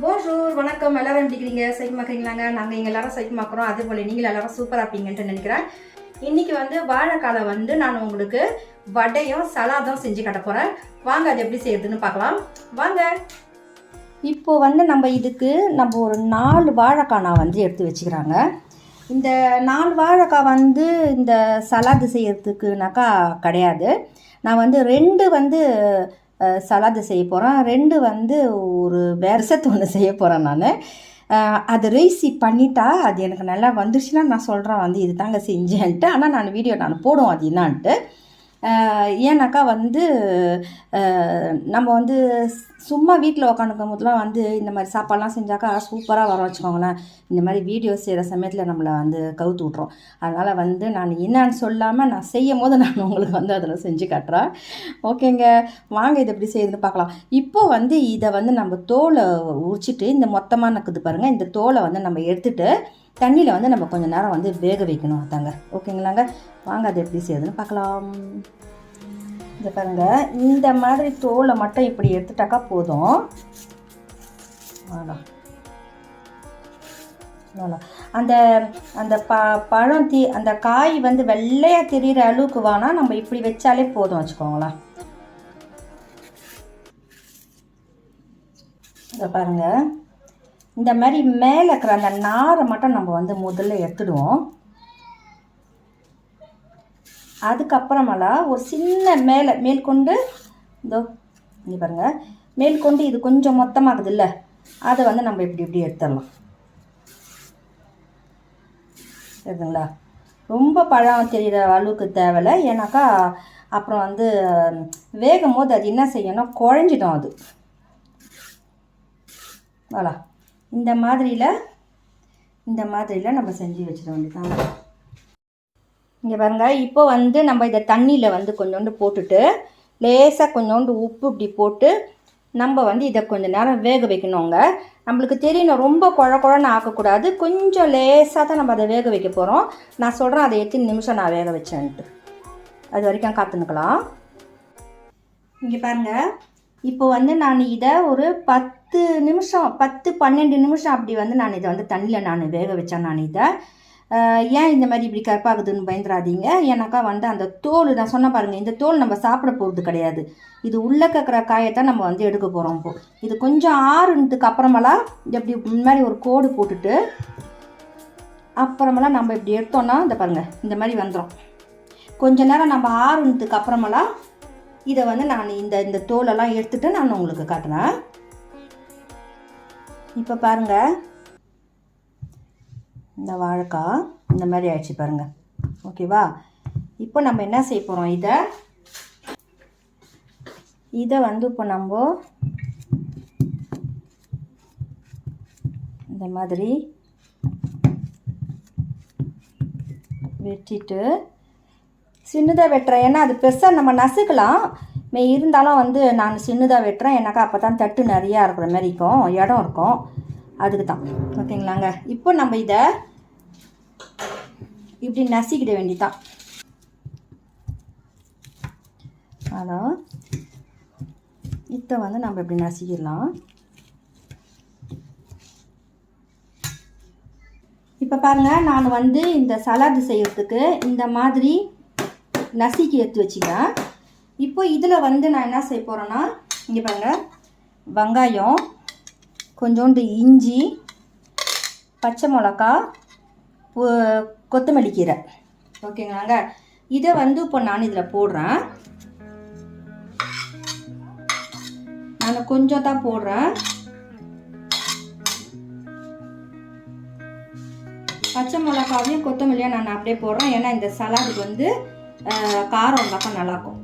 போஜூர் வணக்கம். எல்லாரும் எப்படி இருக்கிறீங்க சைக்கமாக்குறீங்களாங்க நாங்கள் எங்கள் எல்லாரும் சைக்கமாக்குறோம் அதே போல் நீங்கள் எல்லாரும் சூப்பராக இருப்பீங்கன்ட்டு நினைக்கிறேன். இன்றைக்கி வந்து வாழைக்காலை வந்து நான் உங்களுக்கு வடையும் சலாதும் செஞ்சு கட்ட போகிறேன் வாங்க அது எப்படி செய்யறதுன்னு பார்க்கலாம். வாங்க. இப்போ வந்து நம்ம இதுக்கு நம்ம ஒரு நாலு வாழைக்காய் நான் வந்து எடுத்து வச்சுக்கிறாங்க. இந்த நாலு வாழைக்காய் வந்து இந்த சலாது செய்யறதுக்குனாக்கா கிடையாது. நான் வந்து ரெண்டு வந்து சலாது செய்ய போகிறேன் ரெண்டு வந்து ஒரு விரசத்து ஒன்று செய்ய போகிறேன் நான். அது ரேசி பண்ணிட்டா அது எனக்கு நல்லா வந்துருச்சுன்னா நான் சொல்கிறேன் வந்து இது தாங்க செஞ்சேன்ட்டு. ஆனால் நான் வீடியோ நான் போடுவோம் அது என்னான்ட்டு. ஏன்னாக்கா வந்து நம்ம வந்து சும்மா வீட்டில் உக்காந்துக்கும் போதெல்லாம் வந்து இந்த மாதிரி சாப்பாடுலாம் செஞ்சாக்கா சூப்பராக வர வச்சுக்கோங்களேன். இந்த மாதிரி வீடியோ செய்கிற சமயத்தில் நம்மளை வந்து கவுத்து விட்றோம் அதனால் வந்து நான் என்னன்னு சொல்லாமல் நான் செய்யும் போது நான் உங்களுக்கு வந்து அதில் செஞ்சு காட்டுறேன். ஓகேங்க. வாங்க இது எப்படி செய்யுதுன்னு பார்க்கலாம். இப்போது வந்து இதை வந்து நம்ம தோலை உரிச்சிட்டு இந்த மொத்தமாக நக்குது பாருங்கள் இந்த தோலை வந்து நம்ம எடுத்துகிட்டு தண்ணியில் வந்து நம்ம கொஞ்சம் நேரம் வந்து வேக வைக்கணும் தாங்க ஓகேங்களாங்க? வாங்க அது எப்படி செய்யுதுன்னு பார்க்கலாம். இதை பாருங்க. இந்த மாதிரி தோலை மட்டும் இப்படி எடுத்துட்டாக்கா போதும். அந்த அந்த ப பழம் தீ அந்த காய் வந்து வெள்ளையாக தெரிகிற அளவுக்கு வானா நம்ம இப்படி வச்சாலே போதும் வச்சுக்கோங்களேன். இதை பாருங்கள் இந்த மாதிரி மேலே இருக்கிற அந்த நாரை மட்டும் நம்ம வந்து முதல்ல எடுத்துடுவோம். அதுக்கப்புறமெல்லாம் ஒரு சின்ன மேலே மேல்கொண்டு இதோ இங்கே பாருங்கள் மேல்கொண்டு இது கொஞ்சம் மொத்தமாகுதுல்ல அதை வந்து நம்ம இப்படி இப்படி எடுத்துடலாம். சரிங்களா? ரொம்ப பழம் தெரிகிற அளவுக்கு தேவையில்ல ஏன்னாக்கா அப்புறம் வந்து வேகும் போது அது என்ன செய்யணும் குழஞ்சிடும் அது. voilà இந்த மாதிரியில் இந்த மாதிரியில் நம்ம செஞ்சு வச்சிட வேண்டியதான் இங்கே பாருங்க இப்போ வந்து நம்ம இதை தண்ணியில் வந்து கொஞ்சோண்டு போட்டுட்டு லேசாக கொஞ்சோண்டு உப்பு இப்படி போட்டு நம்ம வந்து இதை கொஞ்சம் நேரம் வேக வைக்கணுங்க. நம்மளுக்கு தெரியணும் ரொம்ப குழ குழன்னு ஆக்கக்கூடாது. கொஞ்சம் லேசாக தான் நம்ம அதை வேக வைக்க போகிறோம் நான் சொல்கிறேன் அதை எத்தனை நிமிஷம் நான் வேக வச்சேன்ட்டு. அது வரைக்கும் காத்துனுக்கலாம் இங்கே பாருங்க இப்போ வந்து நான் இதை ஒரு பத்து நிமிஷம் பத்து பன்னெண்டு நிமிஷம் அப்படி வந்து நான் இதை வந்து தண்ணியில் நான் வேக வச்சேன் நான் இதை. ஏன் இந்த மாதிரி இப்படி கற்பாகுதுன்னு பயந்துடாதீங்க ஏன்னாக்கா வந்து அந்த தோல் நான் சொன்ன பாருங்கள் இந்த தோல் நம்ம சாப்பிட போகிறது கிடையாது. இது உள்ளே கக்கிற காயத்தான் நம்ம வந்து எடுக்க போகிறோம் இப்போ. இது கொஞ்சம் ஆறுனதுக்கு அப்புறமெல்லாம் இது இப்படி இந்த மாதிரி ஒரு கோடு போட்டுட்டு அப்புறமெல்லாம் நம்ம இப்படி எடுத்தோம்னா இந்த பாருங்கள் இந்த மாதிரி வந்துடும் கொஞ்ச நேரம் நம்ம ஆறுனதுக்கு அப்புறமெல்லாம் இதை வந்து நான் இந்த இந்த தோலெல்லாம் எடுத்துட்டு நான் உங்களுக்கு காட்டுறேன். இப்போ பாருங்க. இந்த வாழைக்காய் இந்த மாதிரி ஆயிடுச்சு பாருங்க. ஓகேவா இப்போ நம்ம என்ன செய்ய போகிறோம் இதை இதை வந்து இப்போ நம்ம இந்த மாதிரி வெட்டிட்டு சின்னதாக வெட்டுறேன் ஏன்னா அது பெருசாக நம்ம நசுக்கலாம். இருந்தாலும் வந்து நான் சின்னதாக வெட்டுறேன். எனக்கா அப்போ தான் தட்டு நிறையா இருக்கிற மாதிரி இருக்கும். இடம் இருக்கும். அதுக்கு தான் ஓகேங்களாங்க? இப்போ நம்ம இதை இப்படி நசிக்கிட வேண்டிதான். ஹலோ இதை வந்து நம்ம இப்படி நசிக்கிடலாம். இப்போ பாருங்கள் நான் வந்து இந்த சலாது செய்கிறதுக்கு இந்த மாதிரி நசுக்கி எடுத்து வச்சுக்கிறேன். இப்போ இதில் வந்து நான் என்ன செய்ய போகிறேன்னா இங்கே பாருங்கள் வெங்காயம் கொஞ்சோண்டு இஞ்சி பச்சை மிளகா கொத்தமல்லி கீரை. ஓகேங்களாங்க? இதை வந்து இப்போ நான் இதில் போடுறேன். நான் கொஞ்சம் தான் போடுறேன். பச்சை மிளகாவையும் கொத்தமல்லியும் நான் அப்படியே போடுறேன். ஏன்னா இந்த சலாடுக்கு வந்து காரம் இருந்தாக்கா நல்லாயிருக்கும்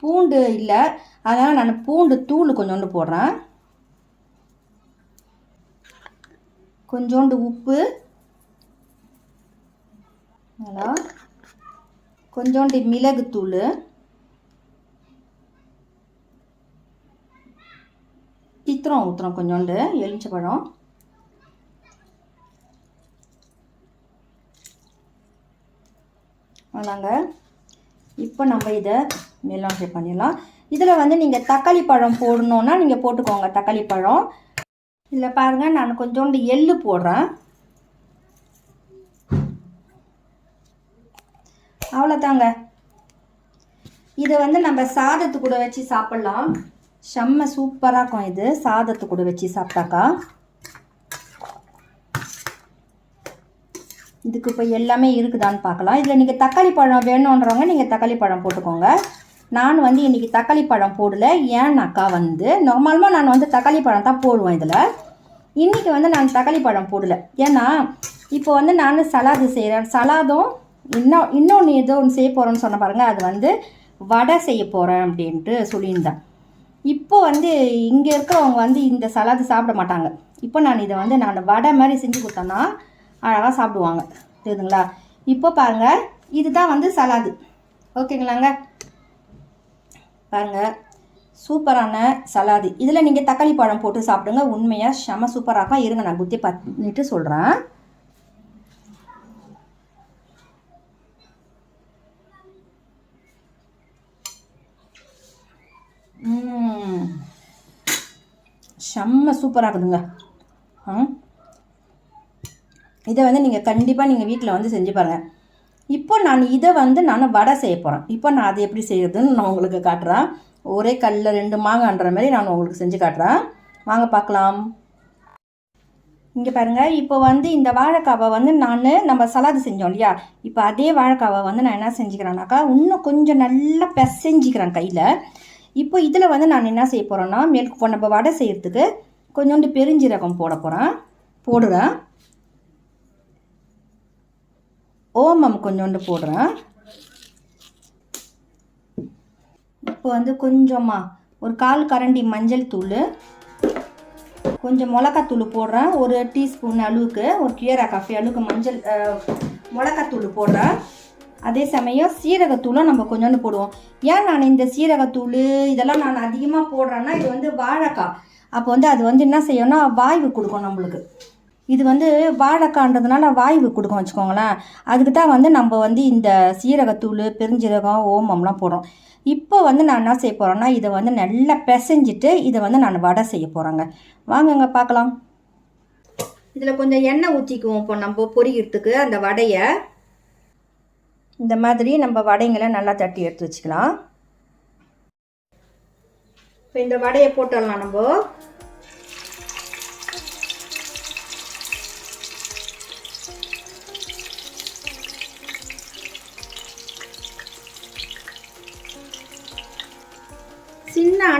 பூண்டு இல்லை. அதனால் நான் பூண்டு தூள் கொஞ்சோண்டு போடுறேன். கொஞ்சோண்டு உப்பு. ஹலோ கொஞ்சோண்டு மிளகுத்தூள் சித்திரம் ஊற்றுறோம் கொஞ்சோண்டு எலுமிச்சப்பழம். அதாங்க. இப்போ நம்ம இதை மெல்லாம் பண்ணிடலாம். இதில் வந்து நீங்கள் தக்காளி பழம் போடணுன்னா நீங்கள் போட்டுக்கோங்க தக்காளி பழம். இதில் பாருங்கள் நான் கொஞ்சோண்டு எள்ளு போடுறேன். அவ்வளோதாங்க. இதை வந்து நம்ம சாதத்து கூட வச்சு சாப்பிட்லாம். செம்ம சூப்பராக இருக்கும் இது சாதத்து கூட வச்சு சாப்பிட்டாக்கா. இதுக்கு இப்போ எல்லாமே இருக்குதான்னு பார்க்கலாம். இதில் நீங்கள் தக்காளி பழம் வேணுன்றவங்க நீங்கள் தக்காளி பழம் போட்டுக்கோங்க. நான் வந்து இன்றைக்கி தக்காளி பழம் போடல. ஏன்னாக்கா வந்து நார்மலாக நான் வந்து தக்காளி பழம் தான் போடுவேன் இதில். இன்றைக்கி வந்து நான் தக்காளி பழம் போடல. ஏன்னா இப்போ வந்து நான் சலாது செய்கிறேன் சலாதும் இன்னும் இன்னொன்று ஏதோ ஒன்று செய்ய போகிறோன்னு சொன்ன பாருங்கள் அது வந்து வடை செய்ய போகிறேன் அப்படின்ட்டு சொல்லியிருந்தேன். இப்போ வந்து இங்கே இருக்கிறவங்க வந்து இந்த சலாது சாப்பிட மாட்டாங்க. இப்போ நான் இதை வந்து நான் வடை மாதிரி செஞ்சு கொடுத்தேன்னா அழகாக சாப்பிடுவாங்க. தெரியுதுங்களா? இப்போ பாருங்கள் இதுதான் வந்து சலாது ஓகேங்களாங்க? பாருங்கள் சூப்பரான சலாது இதில் நீங்கள் தக்காளி பழம் போட்டு சாப்பிடுங்க. உண்மையாக செம சூப்பராக இருக்கும். இருங்க நான் குத்தி பண்ணிட்டு சொல்கிறேன் செம்ம சூப்பராக இருக்குதுங்க. ஆ இதை வந்து நீங்கள் கண்டிப்பாக நீங்கள் வீட்டில் வந்து செஞ்சு பாருங்கள் இப்போ நான் இதை வந்து நான் வடை செய்ய போகிறேன் இப்போ நான் அதை எப்படி செய்யறதுன்னு நான் உங்களுக்கு காட்டுறேன். ஒரே கல்லில் ரெண்டு மாங்கன்ற மாதிரி நான் உங்களுக்கு செஞ்சு காட்டுறேன். வாங்க பார்க்கலாம். இங்கே பாருங்கள் இப்போ வந்து இந்த வாழைக்காவை வந்து நான் நம்ம சலாது செஞ்சோம் இல்லையா? இப்போ அதே வாழைக்காவை வந்து நான் என்ன செஞ்சுக்கிறேன்னாக்கா இன்னும் கொஞ்சம் நல்லா பிசைஞ்சிக்கிறேன் கையில். இப்போ இதில் வந்து நான் என்ன செய்ய போகிறேன்னா மேல் நம்ம வடை செய்கிறதுக்கு கொஞ்சோண்டு பெருஞ்சீரகம் போட போகிறேன் போடுறேன். ஓமம் கொஞ்சோண்டு போடுறேன். இப்போ வந்து கொஞ்சமாக ஒரு கால் கரண்டி மஞ்சள் தூள் கொஞ்சம் மிளகாத்தூள் போடுறேன். ஒரு டீஸ்பூன் அளவுக்கு ஒரு கியரா காஃபி அளவுக்கு மஞ்சள் மிளகாத்தூள் போடுறேன். அதே சமயம் சீரகத்தூளும் நம்ம கொஞ்சோண்டு போடுவோம். ஏன் நான் இந்த சீரகத்தூள் இதெல்லாம் நான் அதிகமாக போடுறேன்னா இது வந்து வாழைக்காய். அப்போ வந்து அது வந்து என்ன செய்யணும்னா வாய்வு கொடுக்கும் நம்மளுக்கு. இது வந்து வாழைக்கான்றதுனால வாய்வு கொடுக்கும் வச்சுக்கோங்களேன். அதுக்கு தான் வந்து நம்ம வந்து இந்த சீரகத்தூள் பெருஞ்சீரகம் ஓமம்லாம் போடுறோம். இப்போ வந்து நான் என்ன செய்ய போகிறேன்னா இதை வந்து நல்லா பிசைஞ்சிட்டு இதை வந்து நான் வடை செய்ய போகிறேங்க வாங்கங்க பார்க்கலாம். இதில் கொஞ்சம் எண்ணெய் ஊற்றிக்குவோம். இப்போ நம்ம பொரிக்கிறதுக்கு அந்த வடையை. இந்த மாதிரி நம்ம வடைங்களை நல்லா தட்டி எடுத்து வச்சுக்கலாம். இப்போ இந்த வடையை போட்டுடலாம் நம்ம.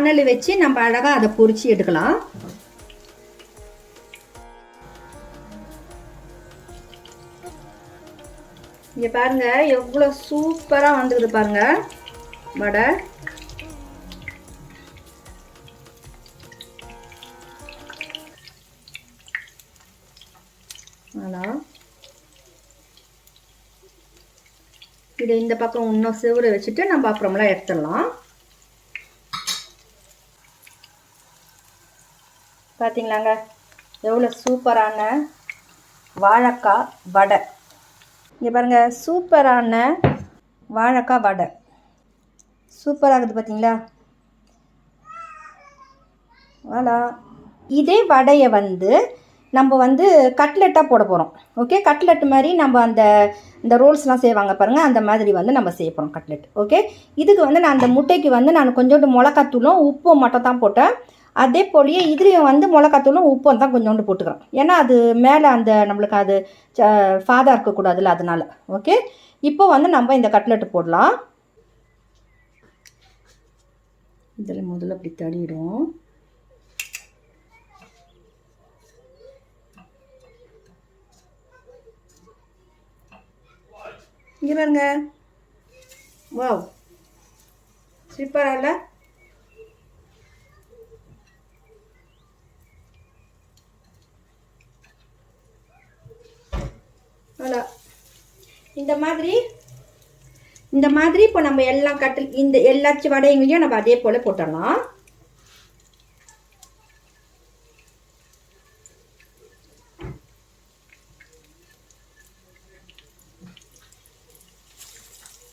சின்ன வச்சு நம்ம அழகாக அதை பொரிச்சு எடுக்கலாம். இங்கே பாருங்க எவ்வளோ சூப்பராக வந்துருது பாருங்க. வடை. ஆனா இதை இந்த பக்கம் இன்னும் செவுரை வச்சுட்டு நம்ம அப்புறமெல்லாம் எடுத்துடலாம். பார்த்தீங்களாங்க எவ்வளோ சூப்பரான வாழைக்காய் வடை. இங்கே பாருங்கள் சூப்பரான வாழைக்காய் வடை. சூப்பராக இருக்குது பார்த்தீங்களா வாழா இதே வடையை வந்து நம்ம வந்து கட்லெட்டாக போட போகிறோம் ஓகே? கட்லெட் மாதிரி நம்ம அந்த இந்த ரோல்ஸ்லாம் செய்வாங்க பாருங்கள் அந்த மாதிரி வந்து நம்ம செய்ய போகிறோம் கட்லெட். ஓகே? இதுக்கு வந்து நான் அந்த முட்டைக்கு வந்து நான் கொஞ்சோண்டு மிளகாத்தூளும் உப்பும் மட்டும் தான் போட்டேன். அதே போலயே இதுலேயும் வந்து மிளகாத்தூளும் உப்பும் தான் கொஞ்சோண்டு போட்டுக்கிறோம். ஏன்னா அது மேலே அந்த நம்மளுக்கு அது ஃபாதாக இருக்கக்கூடாதுல்ல அதனால். ஓகே இப்போ வந்து நம்ம இந்த கட்லெட்டு போடலாம். இதில் முதல்ல அப்படி தடிடும் இங்கே பாருங்க. வாவ் சூப்பராக இல்லை அவ்வளோ இந்த மாதிரி? இந்த மாதிரி இப்போ நம்ம எல்லா கட்டில் இந்த எல்லாச்சு வடைங்களையும் நம்ம அதே போல் போட்டுடலாம்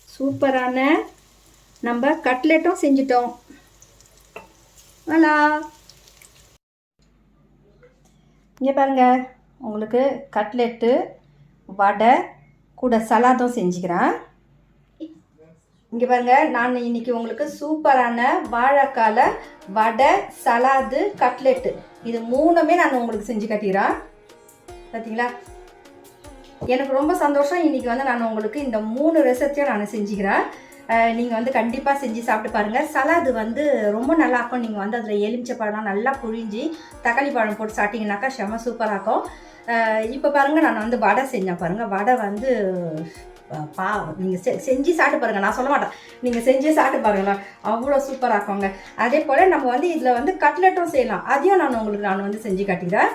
சூப்பரான நம்ம கட்லெட்டும் செஞ்சிட்டோம். பார்க்கலாம் இங்கே பாருங்க உங்களுக்கு கட்லெட்டு வடை கூட சலாதும் செஞ்சுக்கிறேன். இங்கே பாருங்க நான் இன்னைக்கு உங்களுக்கு சூப்பரான வாழைக்கால வடை சலாது கட்லெட்டு. இது மூணுமே நான் உங்களுக்கு செஞ்சு கட்டிடுறேன். பார்த்தீங்களா எனக்கு ரொம்ப சந்தோஷம். இன்னைக்கு வந்து நான் உங்களுக்கு இந்த மூணு ரெசிபியும் நான் செஞ்சுக்கிறேன். நீங்கள் வந்து கண்டிப்பாக செஞ்சு சாப்பிட்டு பாருங்கள் சலாது வந்து ரொம்ப நல்லா இருக்கும். நீங்கள் வந்து அதில் எலுமிச்சை பழம்லாம் நல்லா புழிஞ்சி தக்காளி பழம் போட்டு சாப்பிட்டீங்கன்னாக்கா செம சூப்பராக இருக்கும். இப்போ பாருங்கள் நான் வந்து வடை செஞ்சேன். பாருங்கள் வடை வந்து பா நீங்கள் செ செஞ்சு சாப்பிட்டு பாருங்கள் நான் சொல்ல மாட்டேன். நீங்கள் செஞ்சு சாப்பிட்டு பாருங்களேன் அவ்வளோ சூப்பராக இருக்குங்க. அதே போல் நம்ம வந்து இதில் வந்து கட்லெட்டும் செய்யலாம். அதையும் நான் உங்களுக்கு நான் வந்து செஞ்சு காட்டிக்கிறேன்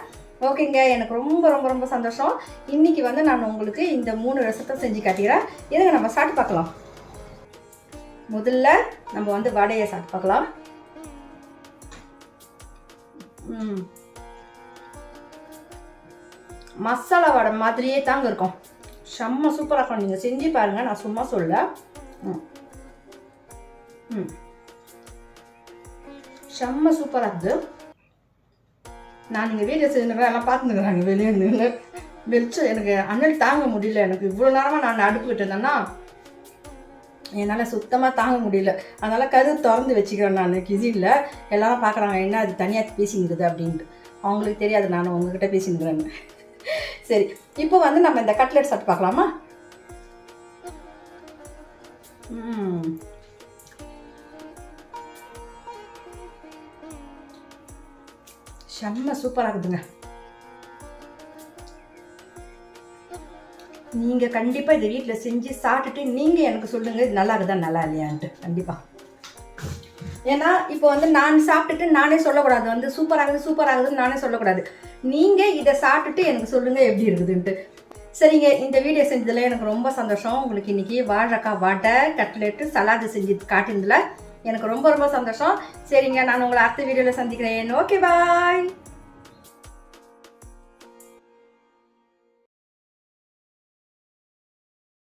ஓகேங்க. எனக்கு ரொம்ப ரொம்ப ரொம்ப சந்தோஷம். இன்றைக்கி வந்து நான் உங்களுக்கு இந்த மூணு ரசத்தை செஞ்சு காட்டிக்கிறேன் எதுங்க நம்ம சாப்பிட்டு பார்க்கலாம். முதல்ல நம்ம வந்து வடையை சாப்பிட்டு பார்க்கலாம். ம். மசாலா வடை மாதிரியே தாங்க இருக்கும். செம்ம சூப்பராக இருக்கும். நீங்கள் செஞ்சு பாருங்கள் நான் சும்மா சொல்ல. ம். செம்ம சூப்பராக இருக்குது நான் நீங்கள் வீட்டில் செஞ்ச எல்லாம் பார்த்துருக்குறாங்க வெளியே நின்று வெளிச்சம் எனக்கு அண்ணல் தாங்க முடியல. எனக்கு இவ்வளோ நேரமாக நான் அடுப்பு இருந்தேன்னா என்னால் சுத்தமாக தாங்க முடியல. அதனால் கரு திறந்து வச்சுக்கிறேன் நான். கிசியில் எல்லாரும் பார்க்குறாங்க என்ன அது தனியாக பேசிங்கிறது அப்படின்ட்டு. அவங்களுக்கு தெரியாது. நான் உங்ககிட்ட பேசிங்கிறேன்னு சரி இப்போ வந்து நம்ம இந்த கட்லெட் சாப்பிட்டு பார்க்கலாமா? செம்ம சூப்பராக இருக்குதுங்க. நீங்கள் கண்டிப்பாக இதை வீட்டில் செஞ்சு சாப்பிட்டுட்டு நீங்கள் எனக்கு சொல்லுங்கள் இது நல்லா இருக்குதா நல்லா இல்லையான்ட்டு. கண்டிப்பாக ஏன்னா இப்போ வந்து நான் சாப்பிட்டுட்டு நானே சொல்லக்கூடாது. வந்து சூப்பராகுது சூப்பராகுதுன்னு நானே சொல்லக்கூடாது. நீங்கள் இதை சாப்பிட்டுட்டு எனக்கு சொல்லுங்கள் எப்படி இருக்குதுன்ட்டு. சரிங்க இந்த வீடியோ செஞ்சதில் எனக்கு ரொம்ப சந்தோஷம். உங்களுக்கு இன்றைக்கி வாழைக்காய் வாட்டை கட்லெட்டு சலாது செஞ்சு காட்டினதில் எனக்கு ரொம்ப ரொம்ப சந்தோஷம். சரிங்க நான் உங்களை அடுத்த வீடியோவில் சந்திக்கிறேன். Okay bye